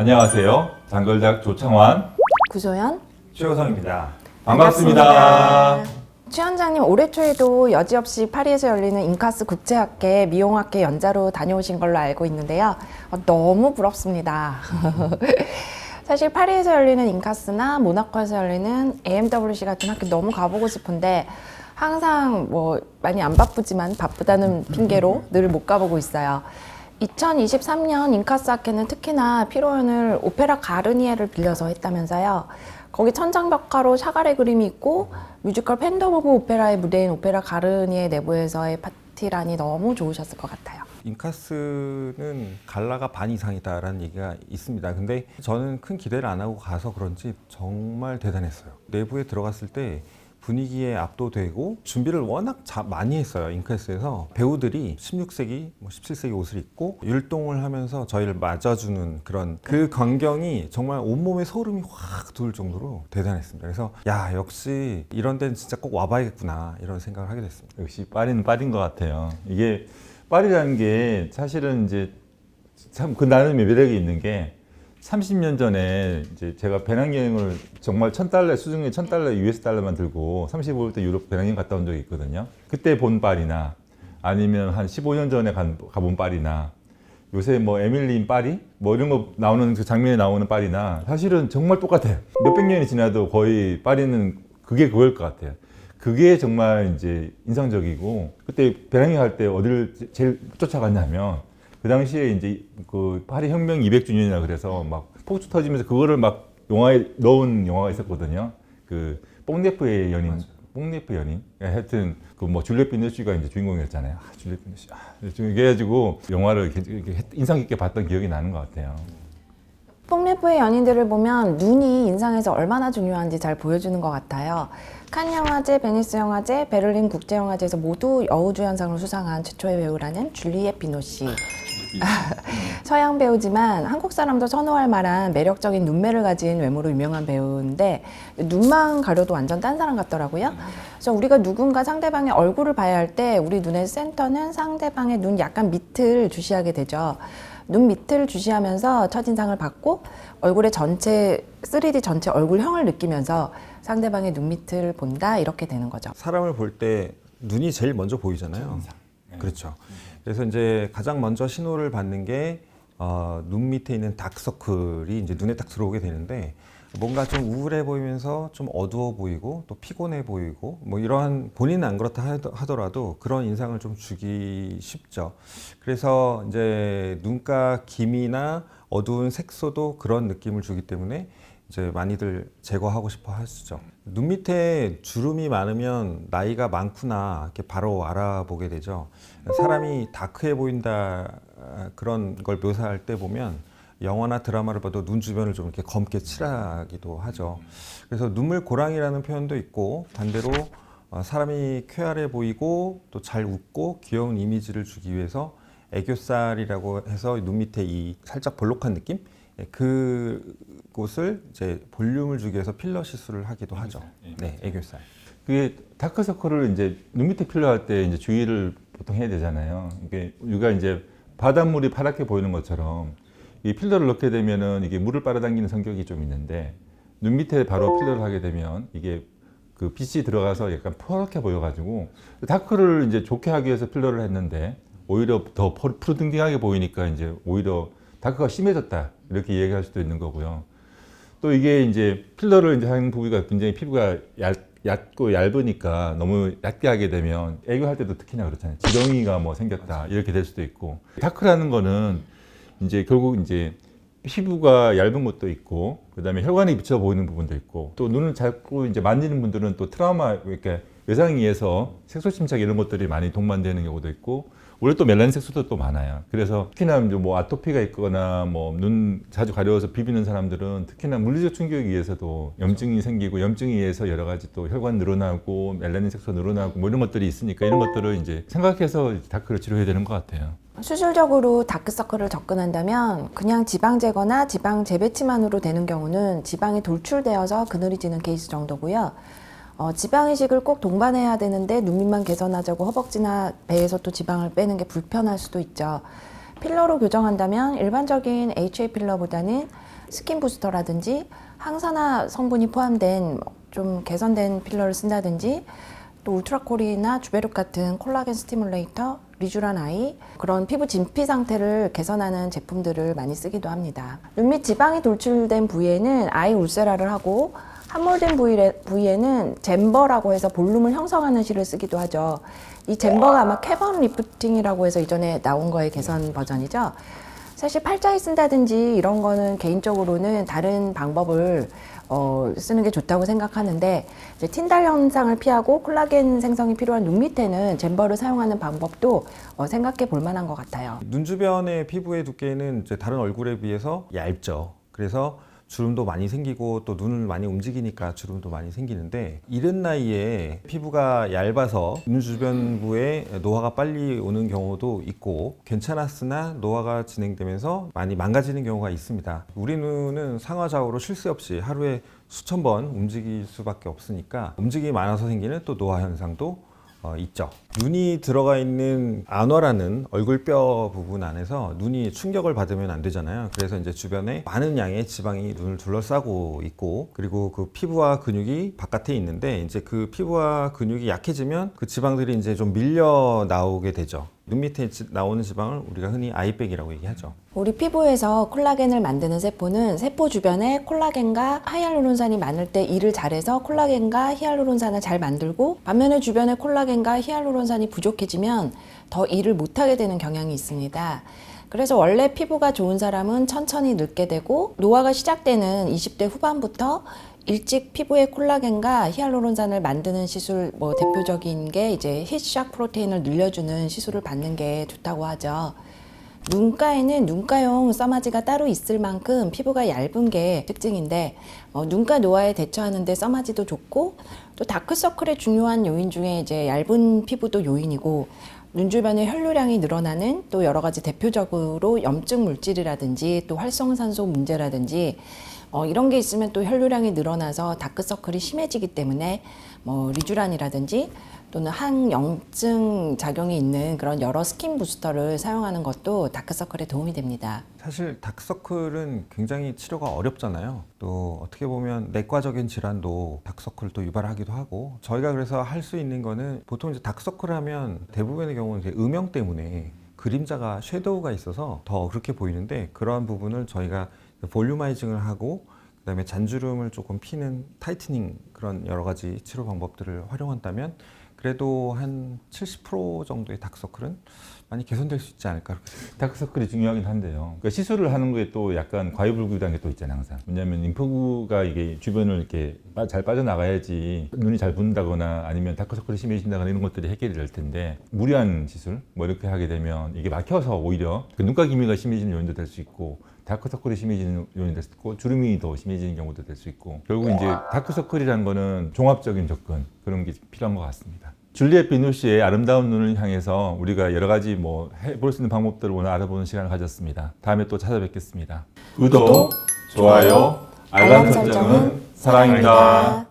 안녕하세요. 장걸작 조창환 구소연 최호성입니다. 반갑습니다. 최 원장님 올해 초에도 여지없이 파리에서 열리는 인카스 국제학회 미용학회 연자로 다녀오신 걸로 알고 있는데요. 어, 너무 부럽습니다. 사실 파리에서 열리는 인카스나 모나코에서 열리는 AMWC 같은 학교 너무 가보고 싶은데 항상 뭐 많이 안 바쁘지만 바쁘다는 핑계로 늘 못 가보고 있어요. 2023년 인카스 학회는 특히나 피로연을 오페라 가르니에를 빌려서 했다면서요. 거기 천장벽화로 샤갈의 그림이 있고 뮤지컬 팬덤 오브 오페라의 무대인 오페라 가르니에 내부에서의 파티란이 너무 좋으셨을 것 같아요. 인카스는 갈라가 반 이상이다라는 얘기가 있습니다. 근데 저는 큰 기대를 안 하고 가서 그런지 정말 대단했어요. 내부에 들어갔을 때 분위기에 압도되고 준비를 워낙 자- 많이 했어요. 인카스에서 배우들이 16세기, 뭐 17세기 옷을 입고 율동을 하면서 저희를 맞아주는 그런 그 광경이 정말 온몸에 소름이 확돌 정도로 대단했습니다. 그래서 야 역시 이런 데는 진짜 꼭 와봐야겠구나 이런 생각을 하게 됐습니다. 역시 파리는 파리인 것 같아요. 이게 파리라는 게 사실은 이제 참 그 나름의 매력이 있는 게 30년 전에 이제 제가 배낭여행을 정말 천 달러 수중에 천 달러 US 달러만 들고 35일 때 유럽 배낭여행 갔다 온 적이 있거든요. 그때 본 파리나 아니면 한 15년 전에 간, 가본 파리나 요새 뭐 에밀리인 파리 뭐 이런 거 나오는 그 장면에 나오는 파리나 사실은 정말 똑같아요. 몇백 년이 지나도 거의 파리는 그게 그걸 것 같아요. 그게 정말 이제 인상적이고 그때 배낭여행 할 때 어디를 제- 제일 쫓아갔냐면 그 당시에 이제 그 파리 혁명 200주년이라 그래서 막 폭주 터지면서 그거를 막 영화에 넣은 영화가 있었거든요. 그 뽕네프의 연인, 뽕네프 연인. 예, 하여튼 그 뭐 줄리엣 비너쉬가 이제 주인공이었잖아요. 아, 줄리엣 비너쉬. 아, 그래가지고 영화를 이렇게- 이렇게 인상 깊게 봤던 기억이 나는 것 같아요. 뽕레프의 연인들을 보면 눈이 인상에서 얼마나 중요한지 잘 보여주는 것 같아요. 칸 영화제, 베니스 영화제, 베를린 국제 영화제에서 모두 여우주연상을 수상한 최초의 배우라는 줄리엣 비노시. 서양 배우지만 한국 사람도 선호할 만한 매력적인 눈매를 가진 외모로 유명한 배우인데 눈만 가려도 완전 딴 사람 같더라고요. 그래서 우리가 누군가 상대방의 얼굴을 봐야 할 때 우리 눈의 센터는 상대방의 눈 약간 밑을 주시하게 되죠. 눈 밑을 주시하면서 첫인상을 받고 얼굴의 전체 3D 전체 얼굴형을 느끼면서 상대방의 눈 밑을 본다 이렇게 되는 거죠. 사람을 볼 때 눈이 제일 먼저 보이잖아요. 그렇죠. 그래서 이제 가장 먼저 신호를 받는 게 어, 눈 밑에 있는 다크서클이 이제 눈에 딱 들어오게 되는데 뭔가 좀 우울해 보이면서 좀 어두워 보이고 또 피곤해 보이고 뭐 이러한 본인은 안 그렇다 하더- 하더라도 그런 인상을 좀 주기 쉽죠. 그래서 이제 눈가 김이나 어두운 색소도 그런 느낌을 주기 때문에 이제 많이들 제거하고 싶어 하시죠. 눈 밑에 주름이 많으면 나이가 많구나 이렇게 바로 알아보게 되죠. 사람이 다크해 보인다 아, 그런 걸 묘사할 때 보면 영화나 드라마를 봐도 눈 주변을 좀 이렇게 검게 칠하기도 하죠. 그래서 눈물 고랑이라는 표현도 있고 반대로 어, 사람이 쾌활해 보이고 또 잘 웃고 귀여운 이미지를 주기 위해서 애교살이라고 해서 눈 밑에 이 살짝 볼록한 느낌 예, 그곳을 이제 볼륨을 주기 위해서 필러 시술을 하기도 하죠. 네, 애교살. 그게 다크서클을 이제 눈 밑에 필러할 때 이제 주의를 보통 해야 되잖아요. 이게 우리가 이제 바닷물이 파랗게 보이는 것처럼 이 필러를 넣게 되면은 이게 물을 빨아당기는 성격이 좀 있는데 눈 밑에 바로 필러를 하게 되면 이게 그 빛이 들어가서 약간 퍼렇게 보여가지고 다크를 이제 좋게 하기 위해서 필러를 했는데 오히려 더 퍼- 푸르등등하게 보이니까 이제 오히려 다크가 심해졌다 이렇게 얘기할 수도 있는 거고요. 또 이게 이제 필러를 이제 하는 부위가 굉장히 피부가 얇, 얇고 얇으니까 너무 얇게 하게 되면 애교할 때도 특히나 그렇잖아요. 지렁이가 뭐 생겼다 이렇게 될 수도 있고 다크라는 거는 이제 결국 이제 피부가 얇은 것도 있고 그다음에 혈관이 비쳐 보이는 부분도 있고 또 눈을 자꾸 이제 만지는 분들은 또 트라우마 이렇게 외상에 의해서 색소 침착 이런 것들이 많이 동반되는 경우도 있고 원래 또 멜라닌 색소도 또 많아요. 그래서 특히나 뭐 아토피가 있거나 뭐 눈 자주 가려워서 비비는 사람들은 특히나 물리적 충격에 의해서도 염증이 생기고 염증에 의해서 여러 가지 또 혈관 늘어나고 멜라닌 색소 늘어나고 뭐 이런 것들이 있으니까 이런 것들을 이제 생각해서 다크를 치료해야 되는 것 같아요. 수술적으로 다크서클을 접근한다면 그냥 지방 제거나 지방 재배치만으로 되는 경우는 지방이 돌출되어서 그늘이 지는 케이스 정도고요. 어, 지방 이식을 꼭 동반해야 되는데 눈 밑만 개선하자고 허벅지나 배에서 또 지방을 빼는 게 불편할 수도 있죠. 필러로 교정한다면 일반적인 HA 필러보다는 스킨 부스터라든지 항산화 성분이 포함된 좀 개선된 필러를 쓴다든지 또 울트라콜이나 주베룩 같은 콜라겐 스티뮬레이터, 리쥬란 아이 그런 피부 진피 상태를 개선하는 제품들을 많이 쓰기도 합니다. 눈 밑 지방이 돌출된 부위에는 아이 울세라를 하고 함몰된 부위에, 부위에 는 잼버라고 해서 볼륨을 형성하는 실을 쓰기도 하죠. 이 잼버가 아마 캐번 리프팅이라고 해서 이전에 나온 거의 개선 버전이죠. 사실 팔자에 쓴다든지 이런 거는 개인적으로는 다른 방법을 어, 쓰는 게 좋다고 생각하는데 이제 틴달 현상을 피하고 콜라겐 생성이 필요한 눈 밑에는 잼버를 사용하는 방법도 어, 생각해 볼 만한 것 같아요. 눈 주변의 피부의 두께는 이제 다른 얼굴에 비해서 얇죠. 그래서 주름도 많이 생기고 또 눈을 많이 움직이니까 주름도 많이 생기는데 이른 나이에 피부가 얇아서 눈 주변부에 노화가 빨리 오는 경우도 있고 괜찮았으나 노화가 진행되면서 많이 망가지는 경우가 있습니다. 우리 눈은 상하 좌우로 쉴 새 없이 하루에 수천 번 움직일 수밖에 없으니까 움직임이 많아서 생기는 또 노화 현상도 어, 있죠. 눈이 들어가 있는 안화라는 얼굴뼈 부분 안에서 눈이 충격을 받으면 안 되잖아요. 그래서 이제 주변에 많은 양의 지방이 눈을 둘러싸고 있고 그리고 그 피부와 근육이 바깥에 있는데 이제 그 피부와 근육이 약해지면 그 지방들이 이제 좀 밀려 나오게 되죠. 눈 밑에 지- 나오는 지방을 우리가 흔히 아이백이라고 얘기하죠. 우리 피부에서 콜라겐을 만드는 세포는 세포 주변에 콜라겐과 히알루론산이 많을 때 일을 잘해서 콜라겐과 히알루론산을 잘 만들고 반면에 주변에 콜라겐과 히알루론산이 부족해지면 더 일을 못하게 되는 경향이 있습니다. 그래서 원래 피부가 좋은 사람은 천천히 늙게 되고 노화가 시작되는 20대 후반부터 일찍 피부에 콜라겐과 히알루론산을 만드는 시술 뭐 대표적인 게 이제 hitshock 프로테인을 늘려주는 시술을 받는 게 좋다고 하죠. 눈가에는 눈가용 써마지가 따로 있을 만큼 피부가 얇은 게 특징인데 어, 눈가 노화에 대처하는데 써마지도 좋고 또 다크서클의 중요한 요인 중에 이제 얇은 피부도 요인이고 눈 주변의 혈류량이 늘어나는 또 여러 가지 대표적으로 염증 물질이라든지 또 활성산소 문제라든지 어, 이런 게 있으면 또 혈류량이 늘어나서 다크서클이 심해지기 때문에 뭐 리쥬란이라든지 또는 항염증 작용이 있는 그런 여러 스킨 부스터를 사용하는 것도 다크서클에 도움이 됩니다. 사실 다크서클은 굉장히 치료가 어렵잖아요. 또 어떻게 보면 내과적인 질환도 다크서클을 또 유발하기도 하고 저희가 그래서 할 수 있는 거는 보통 이제 다크서클 하면 대부분의 경우는 이제 음영 때문에 그림자가 섀도우가 있어서 더 그렇게 보이는데 그러한 부분을 저희가 볼륨아이징을 하고 그다음에 잔주름을 조금 피는 타이트닝 그런 여러 가지 치료 방법들을 활용한다면 그래도 한 70% 정도의 다크서클은 많이 개선될 수 있지 않을까 그렇게 생각합니다. 다크서클이 중요하긴 한데요. 그러니까 시술을 하는 거에 또 약간 과유불급이라는 게 또 있잖아요, 항상. 왜냐하면 림프구가 이게 주변을 이렇게 빠- 잘 빠져나가야지 눈이 잘 붓는다거나 아니면 다크서클이 심해진다거나 이런 것들이 해결이 될 텐데 무리한 시술 뭐 이렇게 하게 되면 이게 막혀서 오히려 그 눈가 기미가 심해지는 요인도 될 수 있고 다크서클이 심해지는 요인이 될 수 있고 주름이 더 심해지는 경우도 될 수 있고 결국 이제 다크서클이라는 거는 종합적인 접근 그런 게 필요한 것 같습니다. 줄리엣 비누시의 아름다운 눈을 향해서 우리가 여러 가지 뭐 해볼 수 있는 방법들을 오늘 알아보는 시간을 가졌습니다. 다음에 또 찾아뵙겠습니다. 구독, 좋아요, 알람 설정은 사랑입니다.